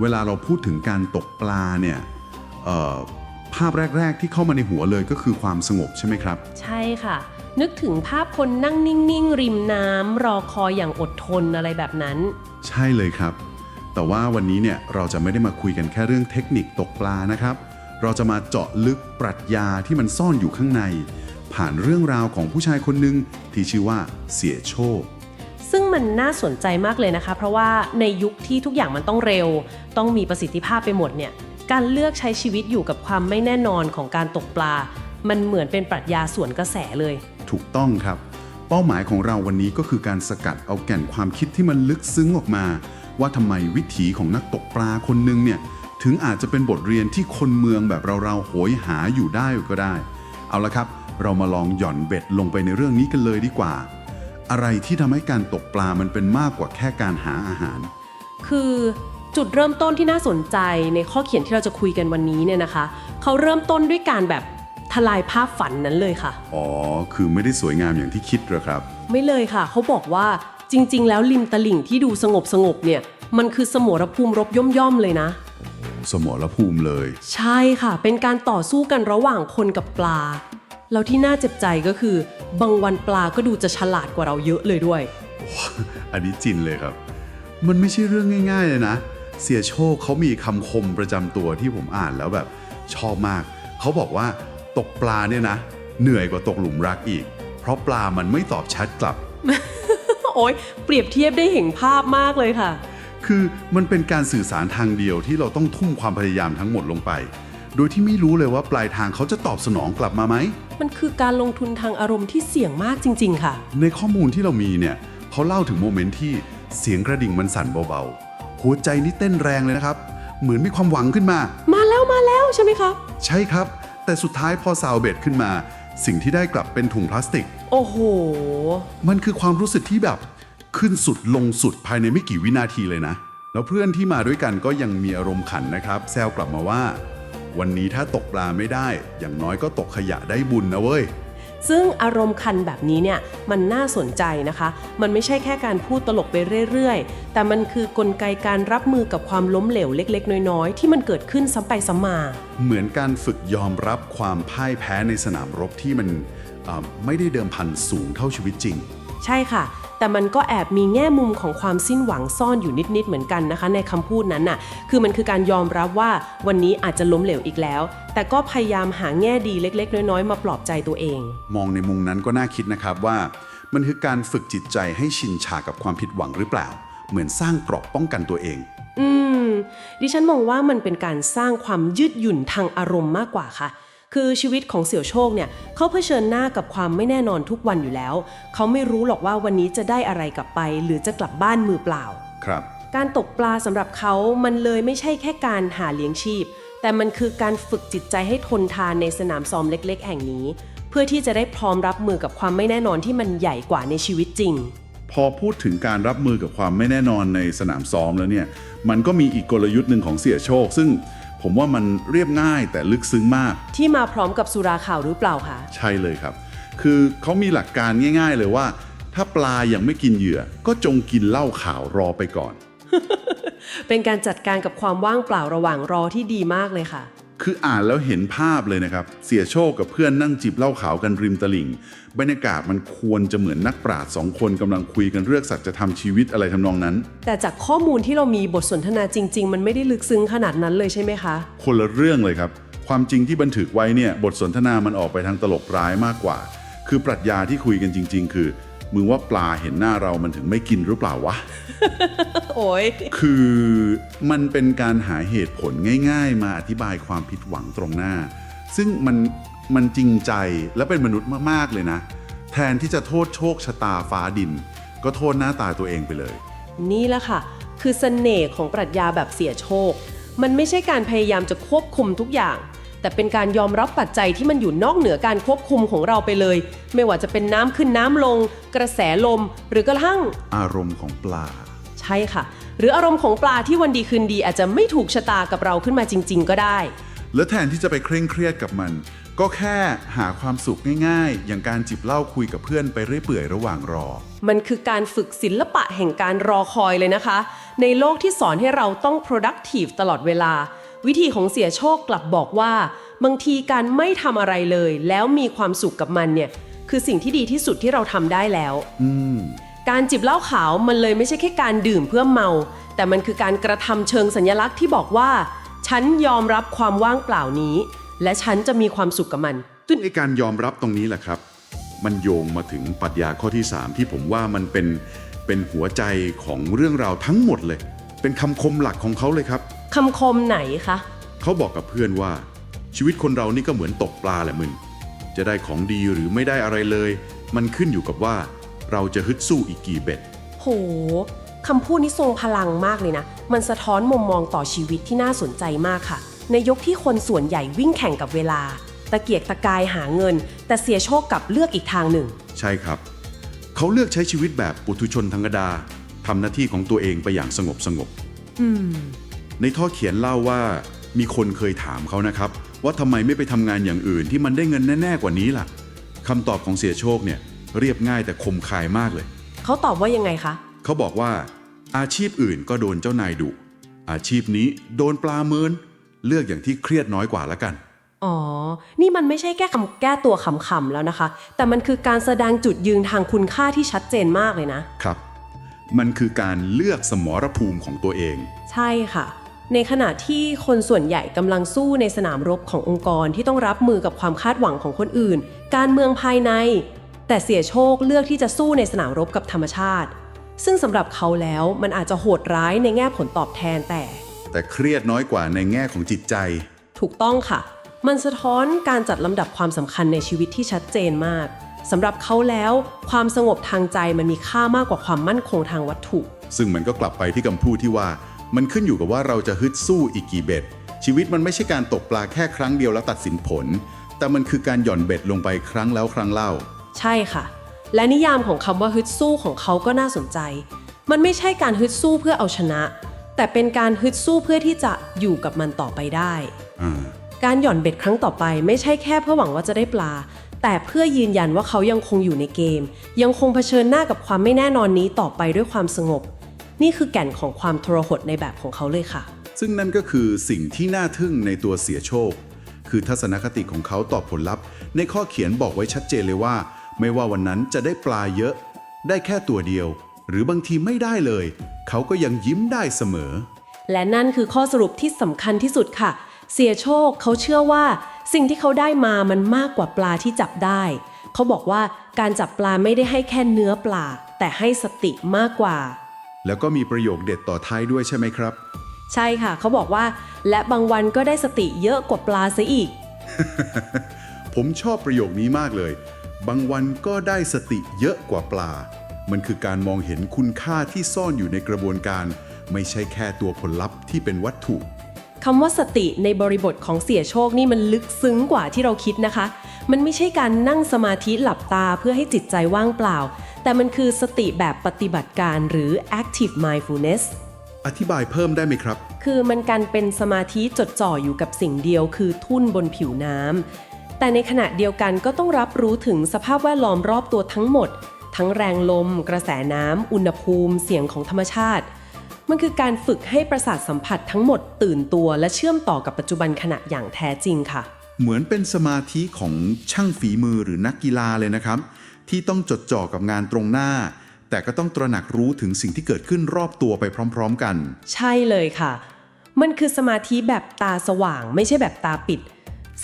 เวลาเราพูดถึงการตกปลาเนี่ยเอ่อภาพแรก ๆ ที่เข้ามาในหัวเลยก็คือความสงบใช่ไหมครับ ใช่ค่ะ นึกถึงภาพคนนั่งนิ่ง ๆ ริมน้ำรอคอยอย่างอดทนอะไรแบบนั้น ใช่เลยครับ แต่ว่าวันนี้เนี่ยเราจะไม่ได้มาคุยกันแค่เรื่องเทคนิคตกปลานะครับ เราจะมาเจาะลึกปรัชญาที่มันซ่อนอยู่ข้างใน ผ่านเรื่องราวของผู้ชายคนหนึ่งที่ชื่อว่าเสียโชคซึ่ง มันน่าสนใจมากเลยนะคะ เพราะว่าในยุคที่ทุกอย่างมันต้องเร็ว ต้องมีประสิทธิภาพไปหมดเนี่ยการเลือกใช้ชีวิตอยู่กับความไม่แน่นอนของการตกปลา มันเหมือนเป็นปรัชญาสวนกระแสเลย ถูกต้องครับ เป้าหมายของเราวันนี้ก็คือการสกัดเอาแก่นความคิดที่มันลึกซึ้งออกมา ว่าทำไมวิถีของนักตกปลาคนหนึ่งเนี่ยถึงอาจจะเป็นบทเรียนที่คนเมืองแบบเราๆโหยหาอยู่ได้ก็ได้ เอาละครับ เรามาลองหย่อนเบ็ดลงไปในเรื่องนี้กันเลยดีกว่า อะไรที่ทำให้การตกปลามันเป็นมากกว่าแค่การหาอาหาร คือจุดเริ่มต้นที่น่าสนใจในข้อเขียนที่เราจะคุยกันวันนี้เนี่ยนะคะ เขาเริ่มต้นด้วยการแบบทลายภาพฝันนั้นเลยค่ะ อ๋อ คือไม่ได้สวยงามอย่างที่คิดหรอครับ ไม่เลยค่ะ เขาบอกว่าจริง ๆ แล้วริมตลิ่งที่ดูสงบสงบๆเนี่ย มันคือสมรภูมิรบย่อมๆเลยนะ สมรภูมิเลย ใช่ค่ะ เป็นการต่อสู้กันระหว่างคนกับปลา แล้วที่น่าเจ็บใจก็คือบางวันปลาก็ดูจะฉลาดกว่าเราเยอะเลยด้วย อันนี้จินเลยครับ มันไม่ใช่เรื่องง่ายๆเลยนะ เสียโชคเขามีคำคมประจำตัวที่ผมอ่านแล้วแบบชอบมาก เขาบอกว่าตกปลาเนี่ยนะ เหนื่อยกว่าตกหลุมรักอีก เพราะปลามันไม่ตอบแชทกลับ โอ้ยเปรียบเทียบได้เห็นภาพมากเลยค่ะ คือมันเป็นการสื่อสารทางเดียวที่เราต้องทุ่มความพยายามทั้งหมดลงไป โดยที่ไม่รู้เลยว่าปลายทางเขาจะตอบสนองกลับมาไหม มันคือการลงทุนทางอารมณ์ที่เสี่ยงมากจริง ๆ ค่ะ ในข้อมูลที่เรามีเนี่ยเขาเล่าถึงโมเมนต์ที่เสียงกระดิ่งมันสั่นเบาๆ หัวใจนี่เต้นแรงเลยนะครับ เหมือนมีความหวังขึ้นมา มาแล้วมาแล้วใช่ไหมคะ ใช่ครับ แต่สุดท้ายพอซาวเบดขึ้นมา สิ่งที่ได้กลับเป็นถุงพลาสติก โอ้โห มันคือความรู้สึกที่แบบ ขึ้นสุดลงสุดภายในไม่กี่วินาทีเลยนะ แล้วเพื่อนที่มาด้วยกันก็ยังมีอารมณ์ขันนะครับ แซวกลับมาว่า วันนี้ถ้าตกปลาไม่ได้ อย่างน้อยก็ตกขยะได้บุญนะเว้ย ซึ่งอารมณ์คันแบบนี้เนี่ยมันน่าสนใจนะคะ มันไม่ใช่แค่การพูดตลกไปเรื่อยๆ แต่มันคือกลไกการรับมือกับความล้มเหลวเล็ก ๆ น้อยๆ ที่มันเกิดขึ้นซ้ำไปซ้ำมา เหมือนการฝึกยอมรับความพ่ายแพ้ในสนามรบที่มันเอ่อไม่ได้เดิมพันสูงเท่าชีวิตจริง ใช่ค่ะ แต่มันก็แอบมีแง่มุมของความสิ้นหวังซ่อนอยู่นิดๆเหมือนกันนะคะ ในคำพูดนั้นน่ะ คือมันคือการยอมรับว่าวันนี้อาจจะล้มเหลวอีกแล้ว แต่ก็พยายามหาแง่ดีเล็ก ๆ น้อยๆ มาปลอบใจตัวเอง มองในมุมนั้นก็น่าคิดนะครับว่า มันคือการฝึกจิตใจให้ชินชากับความผิดหวังหรือเปล่า เหมือนสร้างเกราะป้องกันตัวเอง อืม ดิฉันมองว่ามันเป็นการสร้างความยืดหยุ่นทางอารมณ์มากกว่าค่ะ คือชีวิตของเสี่ยวโชคเนี่ยเขาเผชิญหน้ากับความไม่แน่นอนทุกวันอยู่แล้ว เขาไม่รู้หรอกว่าวันนี้จะได้อะไรกลับไป หรือจะกลับบ้านมือเปล่า ครับ การตกปลาสำหรับเขามันเลยไม่ใช่แค่การหาเลี้ยงชีพ แต่มันคือการฝึกจิตใจให้ทนทานในสนามซ้อมเล็ก ๆ แห่งนี้ เพื่อที่จะได้พร้อมรับมือกับความไม่แน่นอนที่มันใหญ่กว่าในชีวิตจริง พอพูดถึงการรับมือกับความไม่แน่นอนในสนามซ้อมแล้วเนี่ย มันก็มีอีกกลยุทธ์หนึ่งของเสียโชค ซึ่ง ผมว่ามันเรียบง่ายแต่ลึกซึ้งมาก ที่มาพร้อมกับสุราข่าวหรือเปล่าคะใช่เลยครับ คือเขามีหลักการง่าย ๆ เลยว่า ถ้าปลายังไม่กินเหยื่อ ก็จงกินเหล้าขาวรอไปก่อน เป็นการจัดการกับความว่างเปล่าระหว่างรอที่ดีมากเลยค่ะ คืออ่านแล้วเห็นภาพเลยนะครับ เสียโชคกับเพื่อนนั่งจิบเหล้าขาวกันริมตลิ่ง บรรยากาศมันควรจะเหมือนนักปราชญ์สองคนกำลังคุยกันเรื่องสัจธรรมชีวิตอะไรทำนองนั้น แต่จากข้อมูลที่เรามีบทสนทนาจริง ๆ มันไม่ได้ลึกซึ้งขนาดนั้นเลยใช่ไหมคะ คนละเรื่องเลยครับ ความจริงที่บันทึกไว้เนี่ยบทสนทนามันออกไปทางตลกร้ายมากกว่า คือปรัชญาที่คุยกันจริง ๆ คือ มึงว่าปลาเห็นหน้าเรามันถึงไม่กินหรือเปล่าวะ โอ้ยคือมันเป็นการหาเหตุผลง่าย ๆ มาอธิบายความผิดหวังตรงหน้า ซึ่งมันมันจริงใจและเป็นมนุษย์มาก ๆ เลยนะ แทนที่จะโทษโชคชะตาฟ้าดิน ก็โทษหน้าตาตัวเองไปเลย นี่แหละค่ะ คือเสน่ห์ของปรัชญาแบบเสียโชค มันไม่ใช่การพยายามจะควบคุมทุกอย่าง แต่เป็นการยอมรับปัจจัยที่มันอยู่นอกเหนือการควบคุมของเราไปเลย ไม่ว่าจะเป็นน้ำขึ้นน้ำลง กระแสลม หรือกระทั่ง อารมณ์ของปลา ใช่ค่ะ หรืออารมณ์ของปลาที่วันดีคืนดีอาจจะไม่ถูกชะตากับเราขึ้นมาจริง ๆ ก็ได้ แล้วแทนที่จะไปเคร่งเครียดกับมัน ก็แค่หาความสุขง่าย ๆ อย่างการจิบเหล้าคุยกับเพื่อนไปเรื่อยเปื่อยระหว่างรอ มันคือการฝึกศิลปะแห่งการรอคอยเลยนะคะ ในโลกที่สอนให้เราต้อง productive ตลอดเวลา วิธีของเสียโชคกลับบอกว่า บางทีการไม่ทำอะไรเลย แล้วมีความสุขกับมันเนี่ย คือสิ่งที่ดีที่สุดที่เราทำได้แล้ว อืม การจิบเหล้าขาวมันเลยไม่ใช่แค่การดื่มเพื่อเมา แต่มันคือการกระทำเชิงสัญลักษณ์ที่บอกว่า ฉันยอมรับความว่างเปล่านี้ และฉันจะมีความสุขกับมันซึ่งไอการยอมรับตรงนี้แหละครับ มันโยงมาถึงปรัชญาข้อที่ 3 ที่ผมว่ามันเป็นเป็นหัวใจของเรื่องราวทั้งหมดเลย เป็นคำคมหลักของเขาเลยครับ คำคมไหนคะ เขาบอกกับเพื่อนว่า ชีวิตคนเรานี่ก็เหมือนตกปลาแหละมึง จะได้ของดีหรือไม่ได้อะไรเลย มันขึ้นอยู่กับว่า เราจะฮึดสู้อีกกี่เบ็ด โหคำพูดนี้ทรงพลังมากเลยนะ มันสะท้อนมุมมองต่อชีวิตที่น่าสนใจมากค่ะ ในยุคที่คนส่วนใหญ่วิ่งแข่งกับเวลา ตะเกียกตะกายหาเงิน แต่เสียโชคกับเลือกอีกทางหนึ่ง ใช่ครับ เขาเลือกใช้ชีวิตแบบปุถุชนธรรมดาทำหน้าที่ของตัวเองไปอย่างสงบสงบ ในท่อเขียนเล่าว่า มีคนเคยถามเขานะครับ ว่าทำไมไม่ไปทำงานอย่างอื่นที่มันได้เงินแน่ๆกว่านี้ล่ะคำตอบของเสียโชคเนี่ยเรียบง่ายแต่คมคายมากเลย เขาตอบว่ายังไงคะ เขาบอกว่า อาชีพอื่นก็โดนเจ้านายดุอาชีพนี้โดนปลาเมินเลือกอย่างที่เครียดน้อยกว่าละกัน อ๋อ นี่มันไม่ใช่แค่คำแก้ตัวขำๆแล้วนะคะ แต่มันคือการแสดงจุดยืนทางคุณค่าที่ชัดเจนมากเลยนะครับ มันคือการเลือกสมรภูมิของตัวเอง ใช่ค่ะ ในขณะที่คนส่วนใหญ่กำลังสู้ในสนามรบขององค์กรที่ต้องรับมือกับความคาดหวังของคนอื่น การเมืองภายใน แต่เสียโชคเลือกที่จะสู้ในสนามรบกับธรรมชาติ ซึ่งสำหรับเขาแล้วมันอาจจะโหดร้ายในแง่ผลตอบแทนแต่ แต่เครียดน้อยกว่าในแง่ของจิตใจ ถูกต้องค่ะ มันสะท้อนการจัดลำดับความสำคัญในชีวิตที่ชัดเจนมากสำหรับเขาแล้ว ความสงบทางใจมันมีค่ามากกว่าความมั่นคงทางวัตถุ ซึ่งมันก็กลับไปที่คำพูดที่ว่า มันขึ้นอยู่กับว่าเราจะฮึดสู้อีกกี่เบ็ด ชีวิตมันไม่ใช่การตกปลาแค่ครั้งเดียวแล้วตัดสินผล แต่มันคือการหย่อนเบ็ดลงไปครั้งแล้วครั้งเล่า ใช่ค่ะ และนิยามของคำว่าฮึดสู้ของเขาก็น่าสนใจ มันไม่ใช่การฮึดสู้เพื่อเอาชนะ แต่เป็นการฮึดสู้เพื่อที่จะอยู่กับมันต่อไปได้อ่าการหย่อนเบ็ดครั้งต่อไปไม่ใช่แค่เพื่อหวังว่าจะได้ปลา แต่เพื่อยืนยันว่าเขายังคงอยู่ในเกม ยังคงเผชิญหน้ากับความไม่แน่นอนนี้ต่อไปด้วยความสงบ นี่คือแก่นของความทรหดในแบบของเขาเลยค่ะ ซึ่งนั่นก็คือสิ่งที่น่าทึ่งในตัวเสียโชค คือทัศนคติของเขาต่อผลลัพธ์ ในข้อเขียนบอกไว้ชัดเจนเลยว่า ไม่ว่าวันนั้นจะได้ปลาเยอะ ได้แค่ตัวเดียว หรือบางทีไม่ได้เลย เขาก็ยังยิ้มได้เสมอ และนั่นคือข้อสรุปที่สำคัญที่สุดค่ะ เสียโชคเขาเชื่อว่าสิ่งที่เขาได้มามันมากกว่าปลาที่จับได้ เขาบอกว่าการจับปลาไม่ได้ให้แค่เนื้อปลา แต่ให้สติมากกว่า แล้วก็มีประโยคเด็ดต่อท้ายด้วยใช่ไหมครับ ใช่ค่ะ เขาบอกว่า และบางวันก็ได้สติเยอะกว่าปลาซะอีก ผมชอบประโยคนี้มากเลย บางวันก็ได้สติเยอะกว่าปลา มันคือการมองเห็นคุณค่าที่ซ่อนอยู่ในกระบวนการ ไม่ใช่แค่ตัวผลลัพธ์ที่เป็นวัตถุคำว่าสติในบริบทของเสียโชคนี่มันลึกซึ้งกว่าที่เราคิดนะคะ มันไม่ใช่การนั่งสมาธิหลับตาเพื่อให้จิตใจว่างเปล่า แต่มันคือสติแบบปฏิบัติการหรือ active mindfulness อธิบายเพิ่มได้ไหมครับ คือมันการเป็นสมาธิจดจ่ออยู่กับสิ่งเดียวคือทุ่นบนผิวน้ำแต่ในขณะเดียวกันก็ต้องรับรู้ถึงสภาพแวดล้อมรอบตัวทั้งหมด ทั้งแรงลม กระแสน้ำอุณหภูมิ เสียงของธรรมชาติ มันคือการฝึกให้ประสาทสัมผัสทั้งหมดตื่นตัวและเชื่อมต่อกับปัจจุบันขณะอย่างแท้จริงค่ะ เหมือนเป็นสมาธิของช่างฝีมือหรือนักกีฬาเลยนะครับ ที่ต้องจดจ่อกับงานตรงหน้า แต่ก็ต้องตระหนักรู้ถึงสิ่งที่เกิดขึ้นรอบตัวไปพร้อม ๆ กัน ใช่เลยค่ะ มันคือสมาธิแบบตาสว่าง ไม่ใช่แบบตาปิด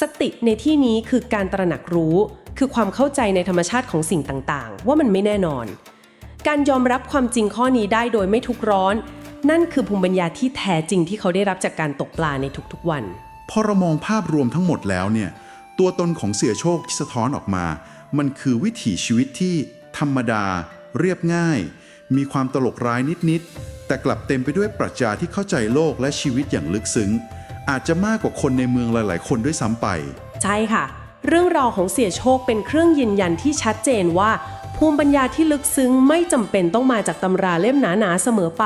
สติในที่นี้คือการตระหนักรู้ คือความเข้าใจในธรรมชาติของสิ่งต่างๆ ว่ามันไม่แน่นอน การยอมรับความจริงข้อนี้ได้โดยไม่ทุกข์ร้อน นั่นคือภูมิปัญญาที่แท้จริงที่เขาได้รับจากการตกปลาในทุกๆวัน พอเรามองภาพรวมทั้งหมดแล้วเนี่ย ตัวตนของเสียโชคที่สะท้อนออกมา มันคือวิถีชีวิตที่ธรรมดา เรียบง่าย มีความตลกร้ายนิด ๆ แต่กลับเต็มไปด้วยปรัชญาที่เข้าใจโลกและชีวิตอย่างลึกซึ้ง อาจจะมากกว่าคนในเมืองหลาย ๆ คนด้วยซ้ำไป ใช่ค่ะ เรื่องราวของเสียโชคเป็นเครื่องยืนยันที่ชัดเจนว่า ภูมิปัญญาที่ลึกซึ้งไม่จำเป็นต้องมาจากตำราเล่มหนาๆเสมอไป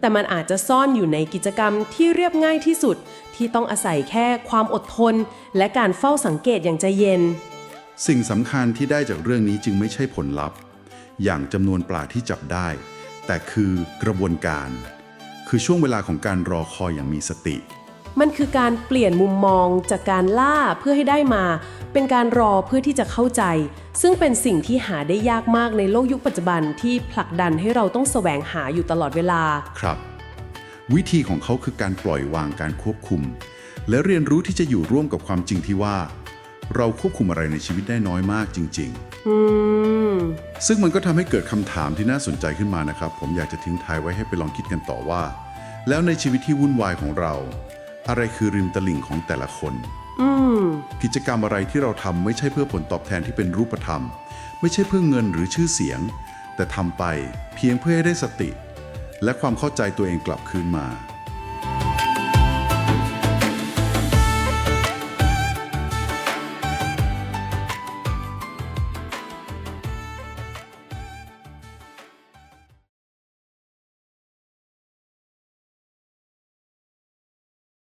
แต่มันอาจจะซ่อนอยู่ในกิจกรรมที่เรียบง่ายที่สุด ที่ต้องอาศัยแค่ความอดทน และการเฝ้าสังเกตอย่างใจเย็น สิ่งสำคัญที่ได้จากเรื่องนี้จึงไม่ใช่ผลลัพธ์ อย่างจำนวนปลาที่จับได้ แต่คือกระบวนการ คือช่วงเวลาของการรอคอยอย่างมีสติ มันคือการเปลี่ยนมุมมองจากการล่าเพื่อให้ได้มา เป็นการรอเพื่อที่จะเข้าใจ ซึ่งเป็นสิ่งที่หาได้ยากมากในโลกยุคปัจจุบันที่ผลักดันให้เราต้องแสวงหาอยู่ตลอดเวลา ครับ วิธีของเขาคือการปล่อยวางการควบคุม และเรียนรู้ที่จะอยู่ร่วมกับความจริงที่ว่า เราควบคุมอะไรในชีวิตได้น้อยมากจริงอืมๆซึ่งมันก็ทำให้เกิดคำถามที่น่าสนใจขึ้นมานะครับ ผมอยากจะทิ้งท้ายไว้ให้ไปลองคิดกันต่อว่า แล้วในชีวิตที่วุ่นวายของเรา อะไรคือริมตลิ่งของแต่ละคนอืมกิจกรรมอะไรที่เราทำไม่ใช่เพื่อผลตอบแทนที่เป็นรูปธรรม ไม่ใช่เพื่อเงินหรือชื่อเสียง แต่ทำไปเพียงเพื่อให้ได้สติ และความเข้าใจตัวเองกลับคืนมา